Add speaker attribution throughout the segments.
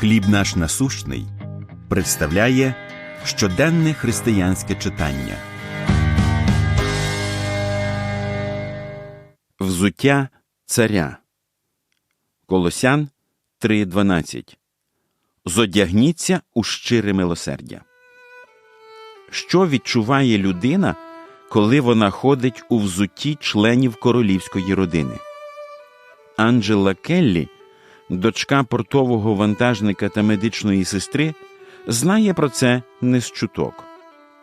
Speaker 1: Хліб наш насущний представляє щоденне християнське читання. Взуття царя Колосян 3.12 Зодягніться у щире милосердя. Що відчуває людина, коли вона ходить у взутті членів королівської родини? Анджела Келлі, дочка портового вантажника та медичної сестри, знає про це не з чуток.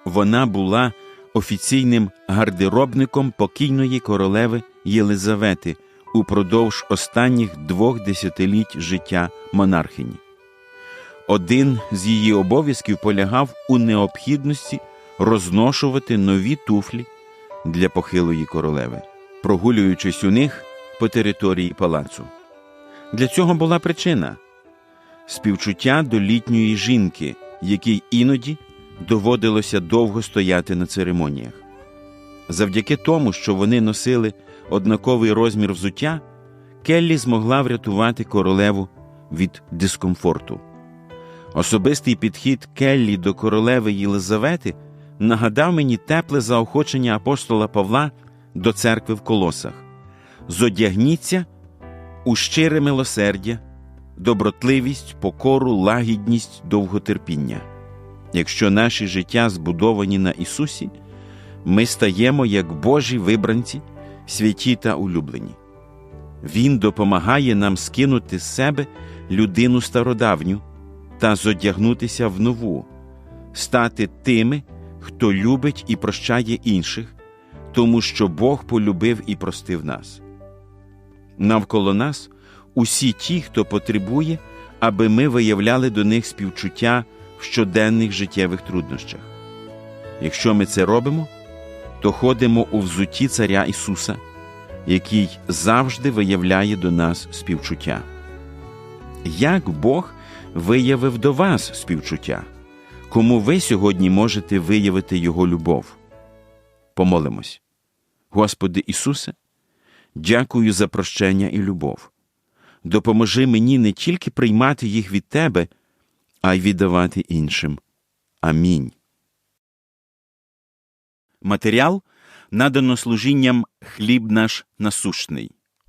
Speaker 1: Вона була офіційним гардеробником покійної королеви Єлизавети упродовж останніх двох десятиліть життя монархині. Один з її обов'язків полягав у необхідності розношувати нові туфлі для похилої королеви, прогулюючись у них по території палацу. Для цього була причина співчуття до літньої жінки, якій іноді доводилося довго стояти на церемоніях. Завдяки тому, що вони носили однаковий розмір взуття, Келлі змогла врятувати королеву від дискомфорту. Особистий підхід Келлі до королеви Єлизавети нагадав мені тепле заохочення апостола Павла до церкви в колосах. Зодягніться у щире милосердя, добротливість, покору, лагідність, довготерпіння. Якщо наші життя збудовані на Ісусі, ми стаємо як Божі вибранці, святі та улюблені. Він допомагає нам скинути з себе людину стародавню та зодягнутися в нову, стати тими, хто любить і прощає інших, тому що Бог полюбив і простив нас. Навколо нас усі ті, хто потребує, аби ми виявляли до них співчуття в щоденних життєвих труднощах. Якщо ми це робимо, то ходимо у взутті Царя Ісуса, який завжди виявляє до нас співчуття. Як Бог виявив до вас співчуття, кому ви сьогодні можете виявити Його любов? Помолимось. Господи Ісусе, дякую за прощення і любов. Допоможи мені не тільки приймати їх від Тебе, а й віддавати іншим. Амінь. Матеріал надано служінням хліб наш насущний.